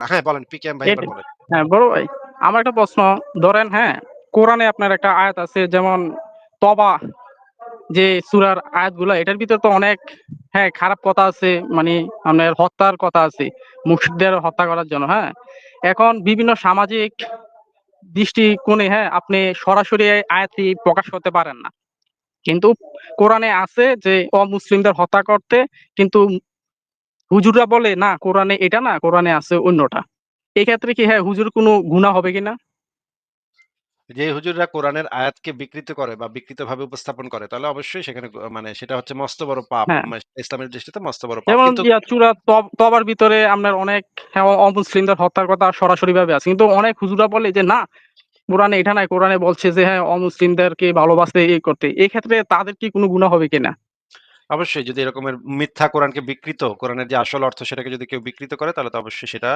হ্যাঁ বলেন পিকেএম ভাই বলেন। হ্যাঁ বড় ভাই আমার একটা প্রশ্ন ধরেন হ্যাঁ কোরআনে আপনার একটা আয়াত আছে যেমন তবা যে সুরার আয়াতগুলো এটার ভিতর তো অনেক হ্যাঁ খারাপ কথা আছে মানে আপনার হত্যার কথা আছে মুসিদদের হত্যা করার জন্য হ্যাঁ। এখন বিভিন্ন সামাজিক দৃষ্টিকোণে হ্যাঁ আপনি সরাসরি এই আয়াতটি প্রকাশ করতে পারেন না। কিন্তু কোরআনে আছে যে অমুসলিমদের হত্যা করতে কিন্তু হুজুররা বলে না কোরআনে এটা না কোরআনে আছে অন্যটা। এক্ষেত্রে কি হ্যাঁ হুজুর কোনো গুণা হবে কিনা যে হুজুররা কোরআনের আয়াতকে বিকৃত করে বা বিকৃত ভাবে উপস্থাপন করে তাহলে অবশ্যই সেখানে মানে সেটা হচ্ছে মস্ত বড় পাপ হ্যাঁ। মানে ইসলামের দৃষ্টিতে মস্ত বড় পাপ। যেমন কিন্তু চূড়া তব- তবার ভিতরে আপনার অনেক হ্যাঁ, অমুসলিমদের হত্যার কথা সরাসরি ভাবে আছে। কিন্তু অনেক হুজুরা বলে যে না কোরআনে এটা নাই কোরআনে বলছে যে হ্যাঁ অমুসলিমদেরকে ভালোবাসতে এই করতে। এই ক্ষেত্রে তাদের কি কোনো গুণা হবে কিনা অবশ্যই যদি এরকমের মিথ্যা কোরআনকে বিকৃত কোরআনের যে আসল অর্থ সেটাকে যদি কেউ বিকৃত করে তাহলে তো অবশ্যই সেটা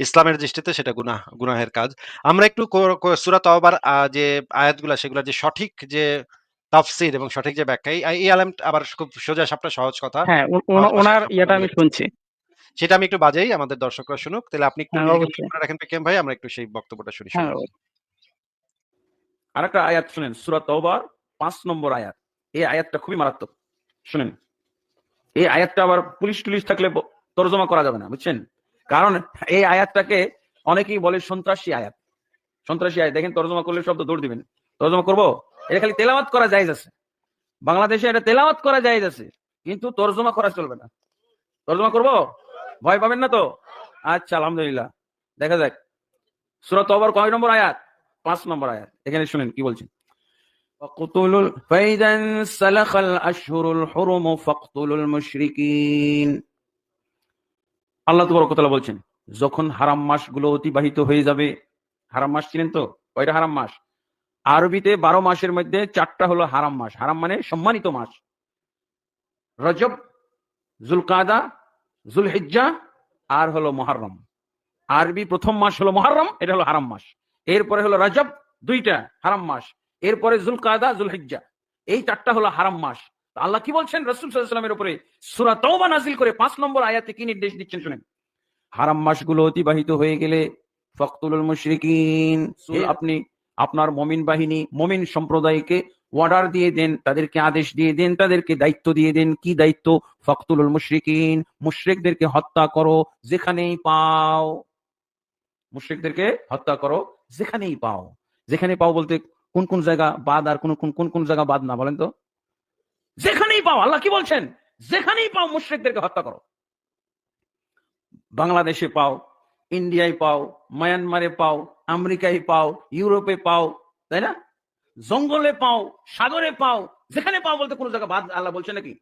ইসলামের দৃষ্টিতে সেটা গুনাহ গুনাহের কাজ। আমরা একটু সুরা তওবার আহ, যে আয়াতগুলা সেগুলা যে সঠিক যে তাফসির এবং সঠিক যে ব্যাখ্যা এই আলেম আবার খুব সোজা সাপটা সহজ কথা। হ্যাঁ ওনার ইয়েটা আমি শুনছি। সেটা আমি একটু বাজাই আমাদের দর্শকরা শুনুক তাহলে আপনি একটু হ্যাঁ, রাখেন পিকেম ভাই আমরা একটু সেই বক্তব্যটা শুনি হ্যাঁ শুনুন। আরেকটা আয়াত শুনেন সুরা তওবার পাঁচ নম্বর আয়াত। এই আয়াতটা খুবই মারাত্মক। শুনেন, এই আয়াতটা আবার পুলিশ টুলিশ থাকলে তরজমা করা যাবে না, বুঝছেন? কারণ এই আয়াতটাকে অনেকেই বলে সন্ত্রাসী আয়াত। সন্ত্রাসী আয়াত, দেখেন তর্জমা করলে শব্দ দৌড় দিবেন। তর্জমা করব? এটা খালি তেলাওয়াত করা যায় আছে। বাংলাদেশে এটা তেলাওয়াত করা যায় আছে, কিন্তু তরজমা করা চলবে না। তরজমা করব? ভয় পাবেন না তো? আচ্ছা আলহামদুলিল্লাহ। দেখা যাক। সুরত কয় নম্বর আয়াত? পাঁচ নম্বর আয়াত। এখানে শুনেন কি বলছেন। فاقتلوا ال- فإذا انسلخ الأشهر الحرم فاقتلوا المشركين আল্লাহ তবরক তাআলা বলছেন যখন হারাম মাসগুলো অতিবাহিত হয়ে যাবে হারাম মাস ছিলেন তো কয়টা হারাম মাস আরবিতে বারো মাসের মধ্যে চারটা হলো হারাম মাস হারাম মানে সম্মানিত মাস রজব জুলকাদা জুলহিজ্জা আর হলো মহারম আরবি প্রথম মাস হলো মহারম এটা হলো হারাম মাস এরপরে হলো রজব দুইটা হারাম মাস এরপরে জুলকাদা জুলহিজ্জা। এই চারটা হলো হারাম মাস। আল্লাহ কি বলছেন? রসুল সাল্লামের উপরে সুরা তওবা নাজিল করে পাঁচ নম্বর আয়াতে কি নির্দেশ দিচ্ছেন শুনেন? হারাম মাসগুলো অতিবাহিত হয়ে গেলে ফখতুল মুশরিকিন আপনি আপনার মমিন বাহিনী মমিন সম্প্রদায়কে অর্ডার দিয়ে দেন তাদেরকে আদেশ দিয়ে দেন তাদেরকে দায়িত্ব দিয়ে দেন। কি দায়িত্ব? ফখতুল মুশরিকিন মুশরিকদেরকে হত্যা করো যেখানেই পাও। মুশরিকদেরকে হত্যা করো যেখানেই পাও। যেখানে পাও বলতে কোন কোন জায়গা বাদ আর কোন কোন কোন জায়গা বাদ না, বলেন তো। যেখানেই পাও, আল্লাহ কি বলছেন? যেখানেই পাও, মুশরিকদেরকে হত্যা করো। বাংলাদেশে পাও, ইন্ডিয়ায় পাও, মায়ানমারে পাও, আমেরিকায় পাও, ইউরোপে পাও, তাই না? জঙ্গলে পাও, সাগরে পাও, যেখানে পাও বলতে কোন জায়গা বাদ, আল্লাহ বলছে নাকি?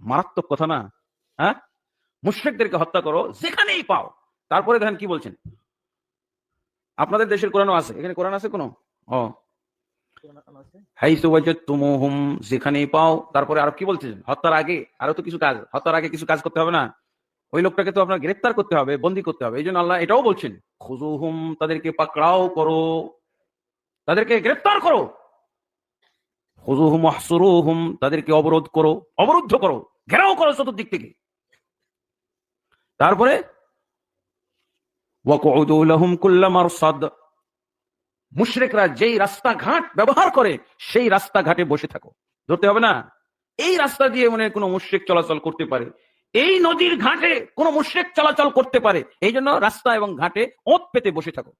মারাত্মক কথা না হ্যাঁ? মুশরিকদেরকে হত্যা করো, যেখানেই পাও। তারপরে দেখেন কি বলছেন? আপনাদের দেশের কোরআনও আছে। এখানে কোরআন আছে কোনো? হাইসু ওয়াজাদতুমুহুম যেখানেই পাও, তারপরে আর কি বলছেন হত্যার আগে আরও তো কিছু কাজ, হত্যার আগে কিছু কাজ করতে হবে না? ওই লোকটাকে তো আপনার গ্রেফতার করতে হবে, বন্দি করতে হবে এই জন্য আল্লাহ এটাও বলছেন খুজুহুম তাদেরকে পাকড়াও করো, তাদেরকে গ্রেফতার করো। খুজুহুম আহসুরুহুম, তাদেরকে অবরোধ করো, অবরুদ্ধ করো, ঘেরাও করো চতুর্দিক থেকে। তারপরে ওয়াকুদু লাহুম কুল্লা মারসাদ মুশরিকরা যেই রাস্তাঘাট ব্যবহার করে, সেই রাস্তাঘাটে বসে থাকো। ধরতে হবে না? এই রাস্তা দিয়ে মনে কোনো মুশরিক চলাচল করতে পারে। এই নদীর ঘাটে কোনো মুশরিক চলাচল করতে পারে। এই জন্য রাস্তা এবং ঘাটে ওত পেতে বসে থাকো।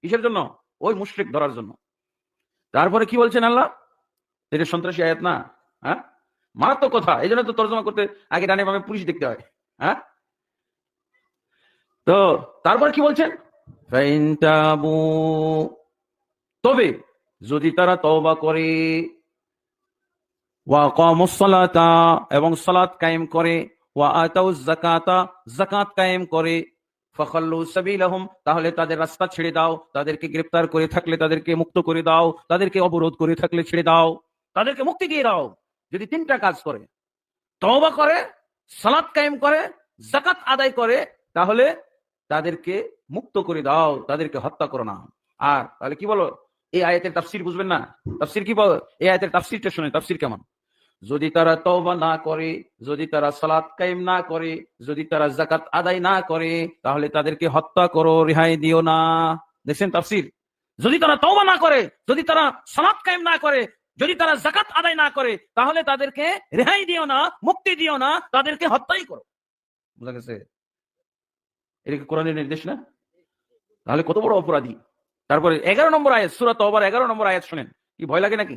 কিসের জন্য? ওই মুশরিক ধরার জন্য। তারপরে কি বলছেন আল্লাহ? এটা সন্ত্রাসী আয়াত না? হ্যাঁ? মারাত্মক কথা। এই জন্য তো তর্জমা করতে আগে ডানে বামে পুলিশ দেখতে হয়। হ্যাঁ? তো তারপর কি বলছেন? তাবু যদি তারা তওবা করে এবং সালাত কায়েম করে তাহলে তাদের রাস্তা ছেড়ে দাও, তাদেরকে গ্রেফতার করে থাকলে তাদেরকে মুক্ত করে দাও, তাদেরকে অবরোধ করে থাকলে ছেড়ে দাও, তাদেরকে মুক্তি দিয়ে দাও, যদি তিনটা কাজ করে, তওবা করে, সালাত কায়েম করে জাকাত আদায় করে, তাহলে তাদেরকে মুক্ত করে দাও, তাদেরকে হত্যা করো না। আর তাহলে কি বলো? এই আয়াতের তাফসির বুঝবেন না? তাফসির কি বলো? এই আয়াতের তাফসিরটা শুনে তাফসির কেমন? যদি তারা তওবা না করে, যদি তারা সালাত কায়েম না করে, যদি তারা জাকাত আদায় না করে, তাহলে তাদেরকে হত্যা করো, রেহাই দিও না। দেখছেন তাফসির? যদি তারা তওবা না করে, যদি তারা সালাত কায়েম না করে, যদি তারা জাকাত আদায় না করে, তাহলে তাদেরকে রেহাই দিও না, মুক্তি দিও না, তাদেরকে হত্যাই করো। বুঝা গেছে? এটা কি কোরআনের নির্দেশ না? তাহলে কত বড় অপরাধী? তারপরে এগারো নম্বর আয়াত সুরাত ওভার এগারো নম্বর আয়াত শুনেন। কি ভয় লাগে নাকি?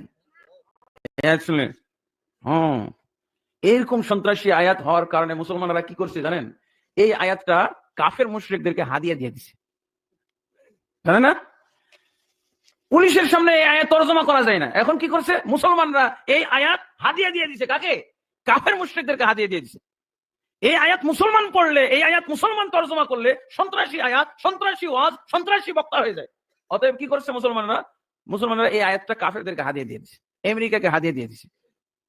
আয়াত শুনলেন? হ্যাঁ। এরকম সন্ত্রাসী আয়াত হওয়ার কারণে মুসলমানরা কি করছে জানেন? এই আয়াতটা কাফের মুশরিকদেরকে হাদিয়া দিয়ে দিছে। জানে না? পুলিশের সামনে এই আয়াত তর্জমা করা যায় না। এখন কি করছে? মুসলমানরা এই আয়াত হাদিয়া দিয়ে দিছে কাকে? কাফের মুশরিকদেরকে হাদিয়া দিয়ে দিছে। এই আয়াত মুসলমান পড়লে, এই আয়াত মুসলমান তর্জমা করলে সন্ত্রাসী আয়াত, সন্ত্রাসী ওয়াজ, সন্ত্রাসী বক্তা হয়ে যায়। অতএব কি করছে মুসলমানরা? মুসলমানরা এই আয়াতটা কাফেরদেরকে হাদিয়ে দিয়ে দিছে। আমেরিকাকে হাদিয়ে দিয়ে দিছে।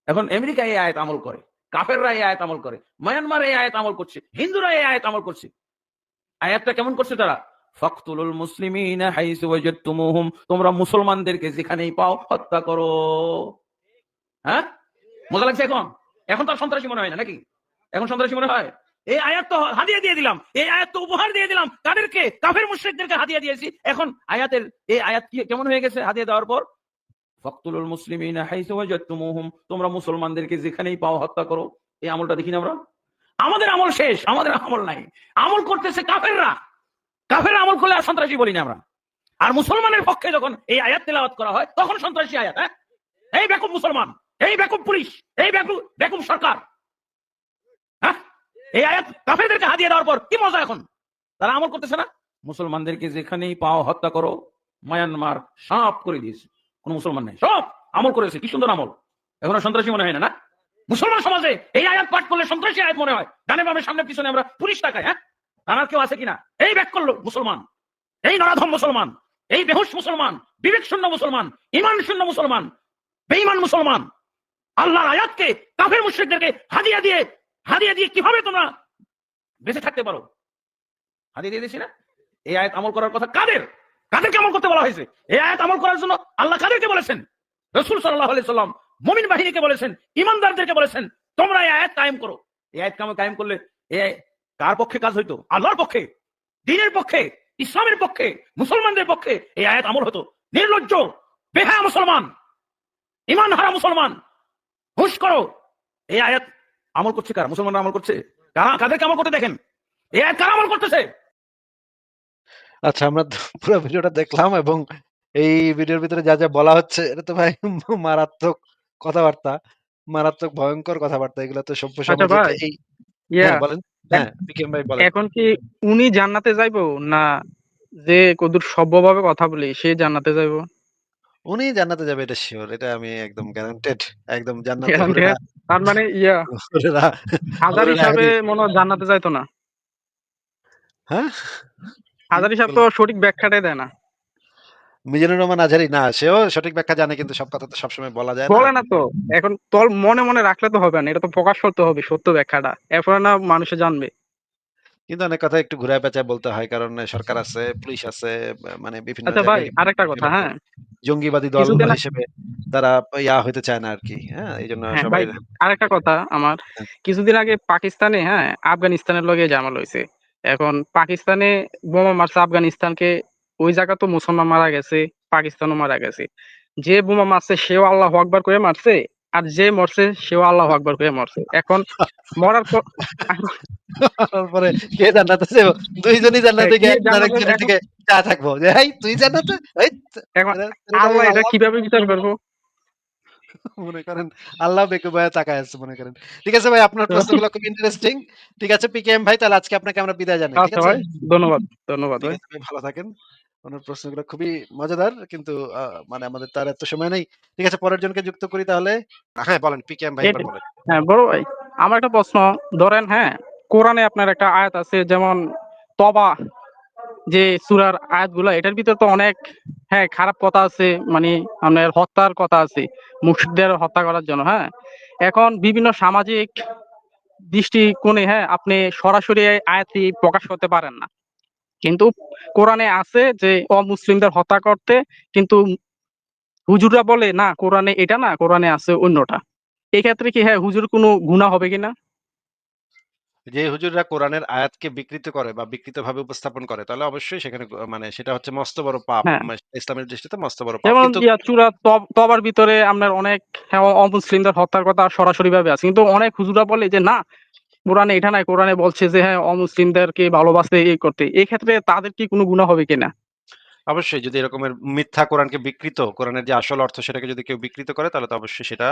এখন আমেরিকা এই আয়াত আমল করে, কাফেররা এই আয়াত আমল করে, মায়ানমার এই আয়াত আমল করছে, হিন্দুরা এই আয়াত আমল করছে। আয়াতটা কেমন করছে তারা? ফখতুলুল মুসলিমিনা তোমরা মুসলমানদেরকে যেখানেই পাও হত্যা করো। হ্যাঁ? মজা লাগছে এখন? এখন তো সন্ত্রাসী মনে হয় না, নাকি? এখন সন্ত্রাসী মনে হয়? এই আয়াত তো হাদিয়া দিয়ে দিলাম। এই আয়াত তো উপহার দিয়ে দিলাম। কাদেরকে? কাফের মুশরিকদেরকে হাদিয়া দিয়েছি। এখন আয়াতের এই আয়াত কেমন হয়ে গেছে হাদিয়া দেওয়ার পর? তোমরা মুসলমানদেরকে যেখানেই পাও হত্যা করো। এই আমলটা দেখি না আমরা? আমাদের আমল শেষ। আমাদের আমল নাই। আমল করতেছে কাফেররা। কাফের আমল করলে আর সন্ত্রাসী বলি না আমরা। আর মুসলমানের পক্ষে যখন এই আয়াত তেলাওয়াত করা হয়, তখন সন্ত্রাসী আয়াত হ্যাঁ? এই বেকুব মুসলমান, এই বেকুব পুলিশ, এই বেকুব বেকুব সরকার। এই আয়াত কাফেরদেরকে হাতিয়ে দেওয়ার পর কি মজা এখন? তারা আমল করতেছে না? মুসলমানদেরকে যেখানেই পাও হত্যা করো, মায়ানমার সাপ করে দিয়েছে। কোন মুসলমান নেই। সব আমল করেছে। কি সুন্দর আমল। এখন সন্ত্রাসী মনে হয় না না? মুসলমান সমাজে এই আয়াত পাঠ করলে সন্ত্রাসী আয়াত মনে হয়। ডানে বামে সামনে পিছনে আমরা পুলিশ তাকাই হ্যাঁ? আর কেউ আছে কিনা? এই ব্যাক করল মুসলমান। এই নরাধম মুসলমান। এই বেহুশ মুসলমান। বিবেক শূন্য মুসলমান। ইমান শূন্য মুসলমান। বেঈমান মুসলমান। আল্লাহর আয়াতকে কাফের মুশরিকদেরকে হাদিয়া দিয়ে হাদিয়া দিয়ে কীভাবে তোমরা বেঁচে থাকতে পারো? হাদিয়া দিয়ে দিয়েছি না? এই আয়াত আমল করার কথা কাদের? কাদেরকে আমল করতে বলা হয়েছে? এই আয়াত আমল করার জন্য আল্লাহ কাদেরকে বলেছেন? রসুল সাল্লাহ সাল্লাম মমিন বাহিনীকে বলেছেন, ইমানদারদেরকে বলেছেন, তোমরা এই আয়াত কায়েম করো। এই আয়াত কাম কায়েম করলে এই কার পক্ষে কাজ হইতো? আল্লাহর পক্ষে, দিনের পক্ষে, ইসলামের পক্ষে, মুসলমানদের পক্ষে এই আয়াত আমল হতো। নির্লজ্জ, বেহায়া মুসলমান ইমান হারা মুসলমান, হুশ করো। এই আয়াত আমল করছে কারা? মুসলমানরা আমল করছে? কারা? কাদেরকে আমল করতে দেখেন? আয়াত কারা আমল করতেছে? আচ্ছা আমরা পুরো ভিডিওটা দেখলাম এবং এই ভিডিওর ভিতরে যা যা বলা হচ্ছে এটা তো ভাই মারাত্মক কথাবার্তা মারাত্মক ভয়ঙ্কর কথাবার্তা। এগুলো তো সভ্য আচ্ছা সমাজে ইয়া হ্যাঁ বলেন। হ্যাঁ পিকেম ভাই বলেন। এখন কি উনি জান্নাতে যাইবো না যে কদুর সভ্যভাবে কথা বলি সে জান্নাতে যাইবো? উনি জান্নাতে যাবে এটা শিওর এটা আমি একদম গ্যারান্টেড একদম জান্নাতে? তার মানে ইয়া হাজার হিসাবে মনে হয় জান্নাতে যাইতো না। হ্যাঁ? হাজার হিসাব তো সঠিক ব্যাখ্যাটাই দেয় না। মিজানুর রহমান আজহারি না সেও সঠিক ব্যাখ্যা জানে কিন্তু সব কথা তো সবসময় বলা যায় না। বলে না তো। এখন তোর মনে মনে রাখলে তো হবে না এটা তো প্রকাশ করতে হবে সত্য ব্যাখ্যাটা। এরপরে না মানুষে জানবে। কিন্তু অনেক কথা একটু ঘুরায় পেঁচায় বলতে হয় কারণ সরকার আছে পুলিশ আছে মানে বিভিন্ন আচ্ছা ভাই আরেকটা কথা হ্যাঁ। জঙ্গিবাদী দল হিসেবে তারা ইয়া হইতে চায় না আর কি হ্যাঁ এই জন্য হ্যাঁ সবাই আরেকটা কথা আমার। হ্যাঁ। কিছুদিন আগে পাকিস্তানে হ্যাঁ আফগানিস্তানের লগে জামাল হয়েছে এখন পাকিস্তানে বোমা মারছে আফগানিস্তানকে ওই জায়গা তো মুসলমান মারা গেছে পাকিস্তানও মারা গেছে। যে বোমা মারছে সেও আল্লাহ আকবার করে মারছে। আর যে মরছে সেও আল্লাহ আকবার করে মরছে। এখন মরার পর তারপরে কে জান্নাতে যাব? দুইজনই জান্নাতে গিয়ে আরেকজনের দিকে চা থাকব। যে এই তুই জান্নাতে? এই এখন আল্লাহ এটা কীভাবে বিচার করব? মনে করেন আল্লাহ বেকু ভাই তাকায় আছে মনে করেন। ঠিক আছে ভাই আপনার প্রশ্নগুলো খুব ইন্টারেস্টিং ঠিক আছে পিকেএম ভাই তাহলে আজকে আপনাকে আমরা বিদায় জানাই ঠিক আচ্ছা আছে? ভাই ধন্যবাদ ধন্যবাদ ভাই ভালো থাকেন। ওনার প্রশ্নগুলো খুবই মজাদার কিন্তু মানে আমাদের তার এত সময় নেই। ঠিক আছে পরের জনকে যুক্ত করি তাহলে। হ্যাঁ বলেন পিকেএম ভাই বলেন। হ্যাঁ বড় ভাই আমার একটা প্রশ্ন। ধরেন হ্যাঁ কোরআনে আপনার একটা আয়াত আছে যেমন তবা যে সুরার আয়াতগুলো এটার ভিতরে তো অনেক হ্যাঁ খারাপ কথা আছে মানে আপনার হত্যার কথা আছে মুর্শিদদের হত্যা করার জন্য হ্যাঁ। এখন বিভিন্ন সামাজিক দৃষ্টিকোণে হ্যাঁ আপনি সরাসরি আয়াতটি প্রকাশ করতে পারেন না। কিন্তু কোরআনে আছে যে অমুসলিমদের হত্যা করতে কিন্তু হুজুররা বলে না কোরআনে এটা না কোরআনে আছে অন্যটা এই ক্ষেত্রে কি হ্যাঁ হুজুর কোনো গুনাহ হবে কিনা যে হুজুররা কোরআনের আয়াতকে বিকৃত করে বা বিকৃতভাবে উপস্থাপন করে তাহলে অবশ্যই সেখানে মানে সেটা হচ্ছে মস্ত বড় পাপ। হ্যাঁ। মা ইসলামের দৃষ্টিতে মস্ত বড় পাপ। কিন্তু চূড়া তবার ভিতরে আপনার অনেক হ্যাঁ, অমুসলিমদের হত্যার কথা সরাসরি ভাবে আছে। কিন্তু অনেক হুজুররা বলে যে না কোরআনে এটা নাই। কোরআনে বলছে যে হ্যাঁ অমুসলিমদেরকে ভালোবাসতে এই করতে। এই ক্ষেত্রে তাদের কি কোনো গুনাহ হবে কিনা? অবশ্যই যদি এরকমের মিথ্যা কোরআনকে বিকৃত, কোরআনের যে আসল অর্থ সেটাকে যদি কেউ বিকৃত করে তাহলে তো অবশ্যই সেটা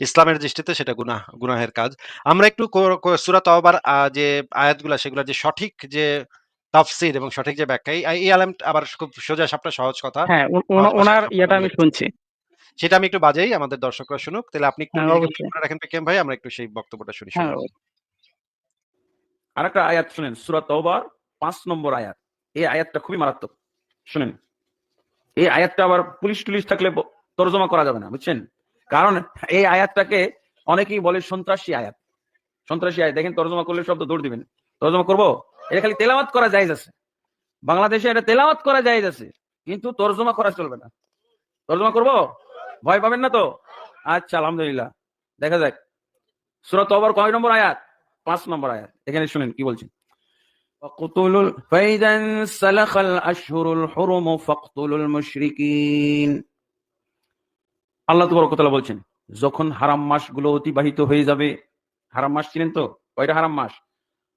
ইসলামের দৃষ্টিতে সেটা গুনাহ গুনাহের কাজ। আমরা একটু কো কো সূরা তওবার যে আয়াতগুলা সেগুলা যে সঠিক যে তাফসীর এবং সঠিক যে ব্যাখ্যা এই আলম আবার খুব সোজা সাপটা সহজ কথা। হ্যাঁ, ওনার ইয়াটা আমি শুনছি। সেটা আমি একটু বাজাই আমাদের দর্শকরা শুনুক। তাহলে আপনি একটু হ্যাঁ, রাখেন পিকেএম ভাই আমরা একটু সেই বক্তব্যটা শুনি শুনুন। আরেকটা আয়াত শুনেন সূরা তওবার ৫ নম্বর আয়াত। এই আয়াতটা খুবই মারাত্মক। শুনেন। এই আয়াতটা আবার পুলিশ-টুলিশ থাকলে ব তরজমা করা যাবে না, বুঝছেন? কারণ এই আয়াতটাকে অনেকেই বলে সন্ত্রাসী আয়াত। সন্ত্রাসী আয়াত দেখেন তরজমা করলে শব্দ দৌড় দিবেন। তরজমা করব? এটা খালি তেলাওয়াত করা যায় আছে। বাংলাদেশে এটা তেলাওয়াত করা যায় আছে। কিন্তু তরজমা করা চলবে না। তরজমা করব? ভয় পাবেন না তো? আচ্ছা আলহামদুলিল্লাহ। দেখা যাক। সূরা তওবার কয় নম্বর আয়াত? ৫ নম্বর আয়াত। এখানে শুনেন কি বলছেন। وَاقْتُلُوا فَإِذَا انسَلَخَ الْأَشْهُرُ الْحُرُمُ فَاقْتُلُوا الْمُشْرِكِينَ আল্লাহ তাবারক ওয়া তাআলা বলছেন, যখন হারাম মাসগুলো অতিবাহিত হয়ে যাবে, হারাম মাস চিনেন তো? কয়টা হারাম মাস?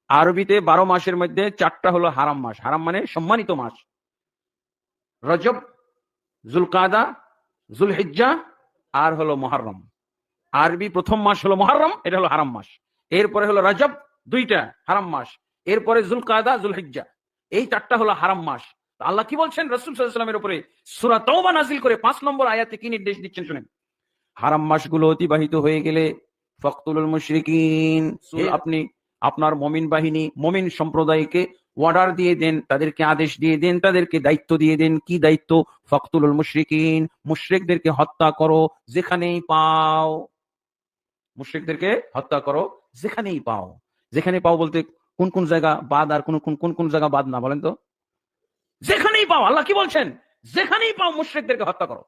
আরবিতে ১২ মাসের মধ্যে ৪টা হলো হারাম মাস। হারাম মানে সম্মানিত মাস। রজব, যুলকাদা, যুলহিজ্জা আর হলো মুহররম। আরবি প্রথম মাস হলো মুহররম, এটা হলো হারাম মাস। এরপরে হলো রজব, ২টা হারাম মাস। এরপরে জুল কায়দা জুল যুলহিজ্জা। এই চারটা হলো হারাম মাস। আল্লাহ কি বলছেন রাসূল সাল্লাল্লাহু আলাইহি উপরে সূরা তাওবা নাযিল করে পাঁচ নম্বর আয়াতে কি নির্দেশ দিচ্ছেন শুনেন। হারাম মাসগুলো অতিবাহিত হয়ে গেলে ফাকতুলুল মুশরিকিন আপনি আপনার মুমিন বাহিনী, মুমিন সম্প্রদায়কে অর্ডার দিয়ে দেন, তাদেরকে আদেশ দিয়ে দেন, তাদেরকে দায়িত্ব দিয়ে দেন। কি দায়িত্ব? ফাকতুলুল মুশরিকিন মুশরিকদেরকে হত্যা করো যেখানেই পাও। মুশরিকদেরকে হত্যা করো যেখানেই পাও। যেখানে পাও বলতে কোন, কোন জায়গা বাদ আর কোন, কোন, কোন, জায়গা বাদ না বলেন তো? যেখানেই পাও আল্লাহ কি বলছেন? যেখানেই পাও মুশরিকদেরকে হত্যা করো।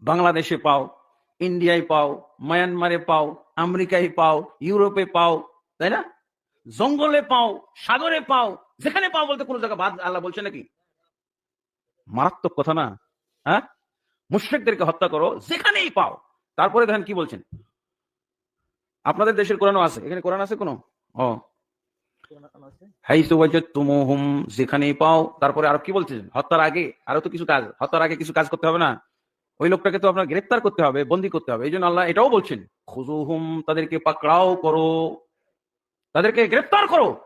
বাংলাদেশে পাও, ইন্ডিয়ায় পাও, মায়ানমারে পাও, আমেরিকায় পাও, ইউরোপে পাও, তাই না? জঙ্গলে পাও, সাগরে পাও, যেখানে পাও বলতে কোন জায়গা বাদ আল্লাহ বলছে নাকি? মারাত্মক কথা না? হ্যাঁ? মুশরিকদেরকে হত্যা করো যেখানেই পাও। তারপরে দেখেন কি বলছেন? আপনাদের দেশের কোরআনও আছে। এখানে কোরআন আছে কোনো? ও। যেখানেই পাও। তারপরে কি বলছেন? হত্যার আগে আরও তো কিছু কাজ। হত্যার আগে কিছু কাজ করতে হবে না? ওই লোকটাকে তো আপনার করতে হবে, বন্দী করতে হবে। এইজন্য আল্লাহ এটাও বলছেন, খুযুহুম তাদেরকে পাকড়াও করো। তাদেরকে গ্রেফতার করো।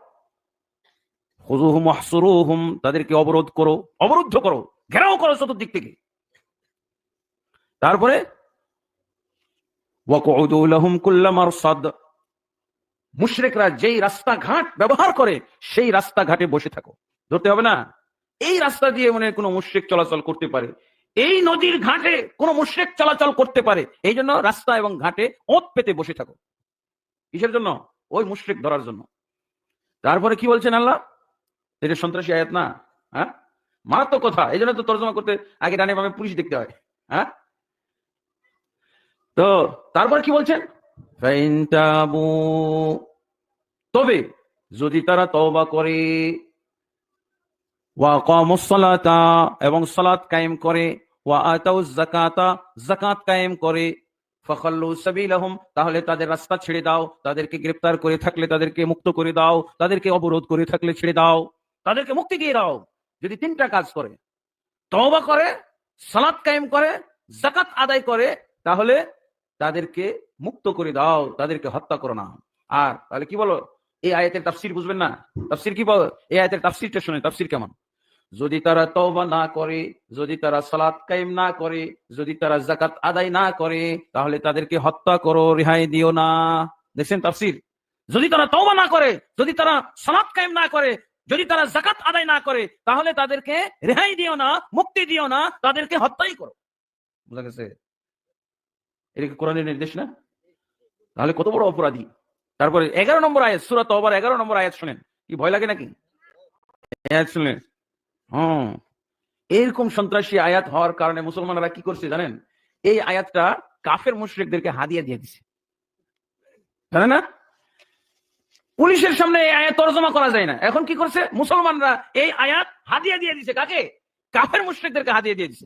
খুযুহুম ওয়াহসুরুহুম তাদেরকে অবরোধ করো, অবরুদ্ধ করো, ঘেরাও করো চতুর্দিক থেকে। তারপরে ওয়াকউদু লাহুম কুল্লা মারসাদ মুশরিকরা যেই রাস্তাঘাট ব্যবহার করে, সেই রাস্তাঘাটে বসে থাকো। ধরতে হবে না? এই রাস্তা দিয়ে মনে কোনো মুশরিক চলাচল করতে পারে। এই নদীর ঘাটে কোন মুশরিক চলাচল করতে পারে। এই জন্য রাস্তা এবং ঘাটে ওঁত পেতে বসে থাকো। কিসের জন্য? ওই মুশরিক ধরার জন্য। তারপরে কি বলছেন আল্লাহ? এটা সন্ত্রাসী আয়াত না? হ্যাঁ? মারাত্মক কথা। এই জন্য তো তর্জমা করতে আগে ডানে বামে পুলিশ দেখতে হয়। হ্যাঁ? তো তারপর কি বলছেন? তবে যদি তারা তওবা করে ওয়া কামুস সালাতা এবং সালাত কায়েম করে ওয়া আতাউজ যাকাতা যাকাত কায়েম করে ফাখাল্লু সাবিলাহুম তাহলে তাদের রাস্তা ছেড়ে দাও তাদেরকে গ্রেফতার করে থাকলে তাদেরকে মুক্ত করে দাও তাদেরকে অবরোধ করে থাকলে ছেড়ে দাও তাদেরকে মুক্তি দিয়ে দাও যদি তিনটা কাজ করে তওবা করে সালাত কায়েম করে যাকাত আদায় করে তাহলে তাদেরকে মুক্ত করে দাও, তাদেরকে হত্যা করো না। আর তাহলে কি বলো? এই আয়াতের তাফসীর বুঝবেন না? তাফসীর কি বল? এই আয়াতের তাফসীরটা শুনে তাফসীর কেমন? যদি তারা তওবা না করে, যদি তারা সালাত কায়েম না করে, যদি তারা যাকাত আদায় না করে, তাহলে তাদেরকে হত্যা করো, রেহাই দিও না। দেখছেন তাফসীর? যদি তারা তওবা না করে, যদি তারা সালাত কায়েম না করে, যদি তারা জাকাত আদায় না করে, তাহলে তাদেরকে রেহাই দিও না, মুক্তি দিও না, তাদেরকে হত্যাই করো। বুঝা গেছে? এটা কি কোরআনের নির্দেশ না? তাহলে কত বড় অপরাধী? তারপরে এগারো নম্বর আয়াত, সূরা তওবার এগারো নম্বর আয়াত শুনেন। কি ভয় লাগে নাকি? আয়াত শুনলেন হ্যাঁ। এরকম সন্ত্রাসী আয়াত হওয়ার কারণে মুসলমানরা কি করছে জানেন? এই আয়াতটা কাফের মুশরিকদেরকে হাদিয়া দিয়ে দিছে। জানে না? পুলিশের সামনে এই আয়াত তর্জমা করা যায় না। এখন কি করছে? মুসলমানরা এই আয়াত হাদিয়া দিয়ে দিছে কাকে? কাফের মুশরিকদেরকে হাদিয়া দিয়ে দিছে।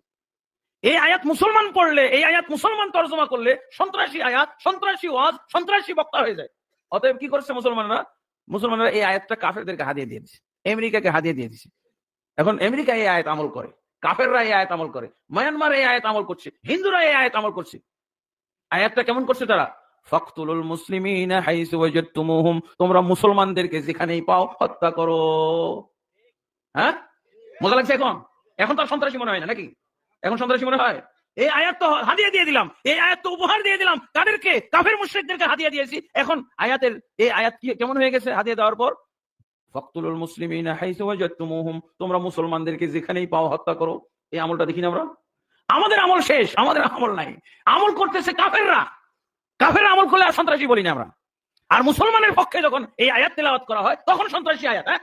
এই আয়াত মুসলমান পড়লে, এই আয়াত মুসলমান তর্জমা করলে সন্ত্রাসী আয়াত, সন্ত্রাসী ওয়াজ, সন্ত্রাসী বক্তা হয়ে যায়। অতএব কি করছে মুসলমানরা? মুসলমানরা এই আয়াতটা কাফেরদেরকে হাদিয়ে দিয়ে দিছে। আমেরিকাকে হাদিয়ে দিয়ে দিছে। এখন আমেরিকা এই আয়াত আমল করে, কাফেররা এই আয়াত আমল করে, মায়ানমার এই আয়াত আমল করছে, হিন্দুরা এই আয়াত আমল করছে। আয়াতটা কেমন করছে তারা? ফখতুলুল মুসলিমিনা হাইসু তোমরা মুসলমানদেরকে যেখানেই পাও হত্যা করো। হ্যাঁ? মজা লাগছে এখন? এখন তো আর সন্ত্রাসী মনে হয় না, নাকি? এখন সন্ত্রাসী মনে হয়? এই আয়াত তো হাদিয়া দিয়ে দিলাম। এই আয়াত তো উপহার দিয়ে দিলাম। কাদেরকে? কাফের মুশরিকদেরকে হাদিয়া দিয়েছি। এখন আয়াতের এই আয়াত কেমন হয়ে গেছে হাদিয়া দেওয়ার পর? তোমরা মুসলমানদেরকে যেখানেই পাও হত্যা করো। এই আমলটা দেখি না আমরা? আমাদের আমল শেষ। আমাদের আমল নাই। আমল করতেছে কাফেররা। কাফের আমল করলে আর সন্ত্রাসী বলি না আমরা। আর মুসলমানের পক্ষে যখন এই আয়াত তেলাওয়াত করা হয়, তখন সন্ত্রাসী আয়াত হ্যাঁ?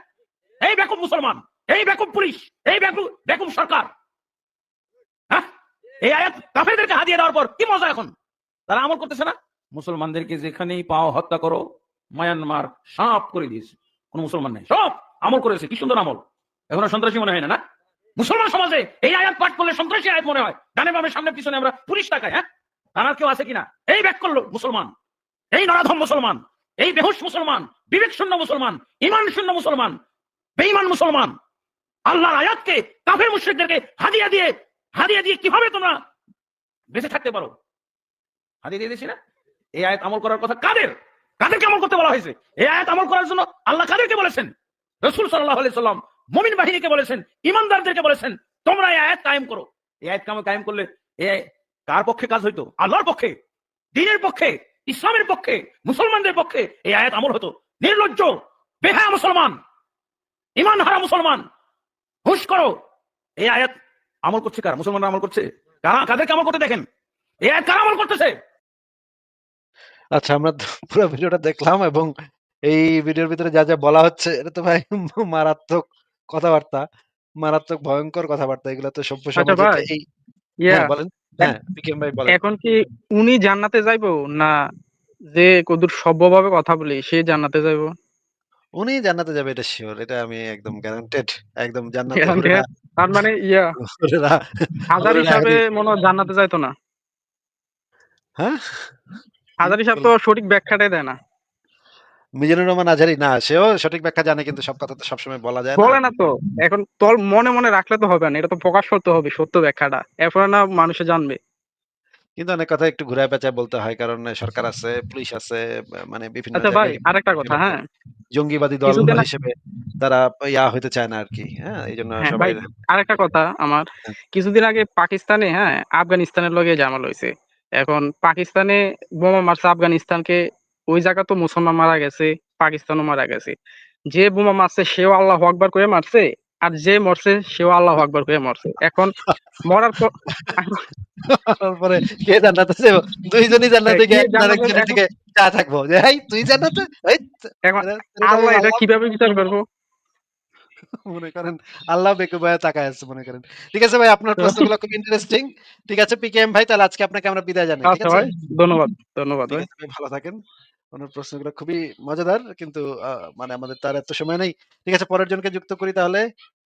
এই বেকুব মুসলমান, এই বেকুব পুলিশ, এই বেকুব বেকুব সরকার। হ্যাঁ? এই আয়াত কাফেরদেরকে দেওয়ার পর কি মজা এখন? তারা আমল করতেছে না? মুসলমানদেরকে যেখানেই পাও হত্যা করো, মায়ানমার সাপ করে দিয়েছে। কোন মুসলমান নেই। সব আমল করেছে। কি সুন্দর আমল। এখন সন্ত্রাসী মনে হয় না না? মুসলমান সমাজে এই আয়াত পাঠ করলে সন্ত্রাসী আয়াত মনে হয়। ডানে বামে সামনে পিছনে আমরা পুলিশ টাকায় হ্যাঁ? তার কেউ আছে কিনা? এই ব্যাক করল মুসলমান। এই নরাধম মুসলমান। এই বেহুশ মুসলমান। বিবেক শূন্য মুসলমান। ইমান শূন্য মুসলমান। বেঈমান মুসলমান। আল্লাহর আয়াতকে কাফের মুশরিকদেরকে হাদিয়া দিয়ে হাদিয়া দিয়ে কীভাবে তোমরা? বেঁচে থাকতে পারো। হাদিয়া দিয়ে দিয়েছি না? এই আয়াত আমল করার কথা কাদের? কাদেরকে আমল করতে বলা হয়েছে? এই আয়াত আমল করার জন্য আল্লাহ কাদেরকে বলেছেন? রসুল সাল্লাহ সাল্লাম মুমিন বাহিনীকে বলেছেন, ইমানদারদেরকে বলেছেন, তোমরা এই আয়াত কায়েম করো। এই আয়াত কাম কায়েম করলে এই কার পক্ষে কাজ হইতো? আল্লাহর পক্ষে, দিনের পক্ষে, ইসলামের পক্ষে, মুসলমানদের পক্ষে এই আয়াত আমল হতো। নির্লজ্জ, বেহায়া মুসলমান ইমান হারা মুসলমান, হুশ করো। এই আয়াত আমল করছে কারা? মুসলমানরা আমল করছে? কারা? কাদেরকে আমল করতে দেখেন? এই আয়াত কারা আমল করতেছে? আচ্ছা আমরা পুরো ভিডিওটা দেখলাম এবং এই ভিডিওর ভিতরে যা যা বলা হচ্ছে এটা তো ভাই মারাত্মক কথাবার্তা মারাত্মক ভয়ঙ্কর কথাবার্তা। এগুলো তো সভ্য আচ্ছা সমাজে এই হ্যাঁ বলেন। হ্যাঁ বিকেম ভাই বলেন। এখন কি উনি জান্নাতে যাইবো না যে কদুর সভ্যভাবে কথা বলি সে জান্নাতে যাইবো? উনি জান্নাতে যাবে এটা শিওর এটা আমি একদম গ্যারান্টেড একদম জান্নাতে? হুরেরা তার মানে ইয়া হাজার হিসাবে মনে হয় জান্নাতে যাইতো না। হ্যাঁ? হাজার হিসাব তো সঠিক ব্যাখ্যাটাই দেয় না। মিজানুর রহমান আজহারি না সেও সঠিক ব্যাখ্যা জানে কিন্তু সব কথা তো সবসময় বলা যায় না। বলে না না তো। এখন তল মনে মনে রাখলে তো হবে না এটা তো প্রকাশ করতে হবে সত্য ব্যাখ্যাটা। এরপরে না মানুষে জানবে। কিন্তু অনেক কথা একটু ঘুরায় পেঁচায় বলতে হয় কারণ সরকার আছে পুলিশ আছে মানে বিভিন্ন আচ্ছা ভাই আরেকটা কথা হ্যাঁ। জঙ্গিবাদী দল হিসেবে তারা ইয়া হইতে চায় না আর কি হ্যাঁ এই জন্য হ্যাঁ সবাই আরেকটা কথা আমার। হ্যাঁ। কিছুদিন আগে পাকিস্তানে হ্যাঁ আফগানিস্তানের লগে জামাল হয়েছে এখন পাকিস্তানে বোমা মারছে আফগানিস্তানকে ওই জায়গা তো মুসলমান মারা গেছে পাকিস্তানও মারা গেছে। যে বোমা মারছে সেও আল্লাহ আকবার করে মারছে আর যে মরছে সেও আল্লাহ আকবার করে মরছে। এখন মরার পর তারপরে কে জান্নাতে যাব? দুইজনই জান্নাতে গিয়ে জান্নাতে আরেকজনের দিকে চা থাকব। যে এই তুই জান্নাতে? এই আল্লাহ এটা কীভাবে বিচার করব? মনে করেন আল্লাহ তাকায় আছে মনে করেন। ঠিক আছে ভাই আপনার প্রশ্নগুলো খুব ইন্টারেস্টিং ঠিক আছে পিকেএম ভাই তাহলে আজকে আপনাকে আমরা বিদায় জানাই ঠিক আচ্ছা আছে? ভাই ধন্যবাদ ধন্যবাদ ভাই। ভালো থাকেন। আপনার প্রশ্নগুলো খুবই মজাদার কিন্তু মানে আমাদের তার এত সময় নেই। ঠিক আছে পরের জনকে যুক্ত করি তাহলে।